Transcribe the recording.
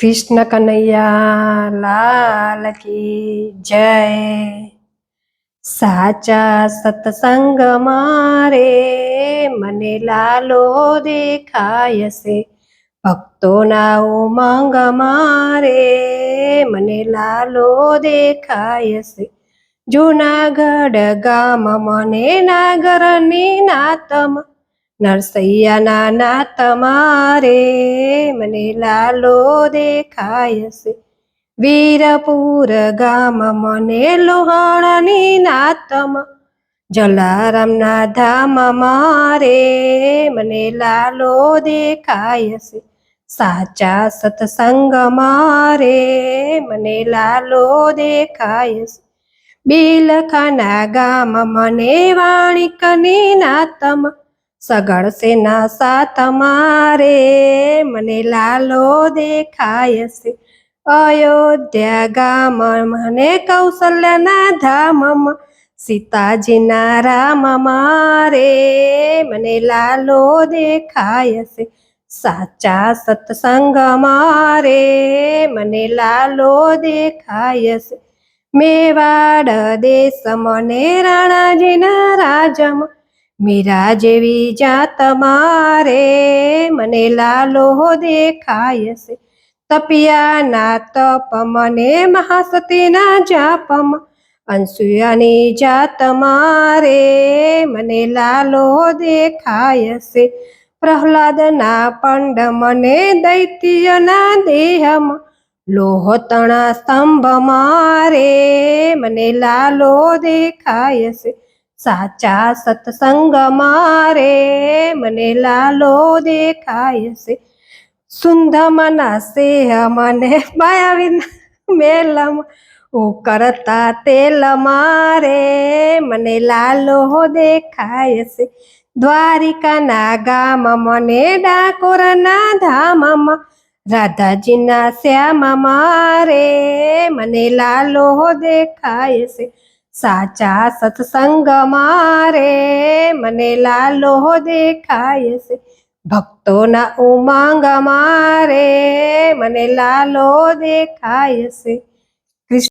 કૃષ્ણ કનૈયા લાલ કી જય સાચા સત્સંગ મારે મને લાલો દેખાય છે ભક્તોના ઉમંગ મારે મને લાલો દેખાય છે જૂનાગઢ ગામ મને નાગરની નાતમ નરસૈયાના નાત મારે મને લાલો દેખાય છે. વીરપુર ગામ મને લોહાણાની નાતમ, જલારામના ધામ મારે મને લાલો દેખાય છે. સાચા સત્સંગ મારે મને લાલો દેખાય છે. બિલખાના ગામ મને વાણિકની નાતમ સગળ સેના સાત મારે મને લાલો દેખાય છે. અયોધ્યા ગામ મને કૌશલ્યના ધામમાં, સીતાજીના રામ મારે, મને લાલો દેખાય છે. સાચા સત્સંગ મારે, મને લાલો દેખાય છે. મેવાડ દેશ મને રાણાજીના રાજમ મીરા જેવી જાત મારે મને લાલો દેખાય છે તપિયાના તપ મને મહાસતીના જાપમ અંસુયાની જાત મારે મને લાલો દેખાય છે પ્રહલાદના પંડ મને દૈત્યના દેહમ લોહતણા સ્તંભ મારે મને લાલો દેખાય છે સાચા સત્સંગ મારે મને લાલો દેખાય છે સુંદમના સેહ મને માયાવી મેલમ ઓ કરતા તેલ મારે મને લાલો દેખાય છે દ્વારિકાના ગામ મને ડાકોરના ધામમાં રાધાજીના શ્યામ મારે મને લાલો દેખાય છે સાચા સત્સંગ મારે મને લાલો દેખાય છે. ભક્તોના ઉમાંગ મારે મને લાલો દેખાય છે.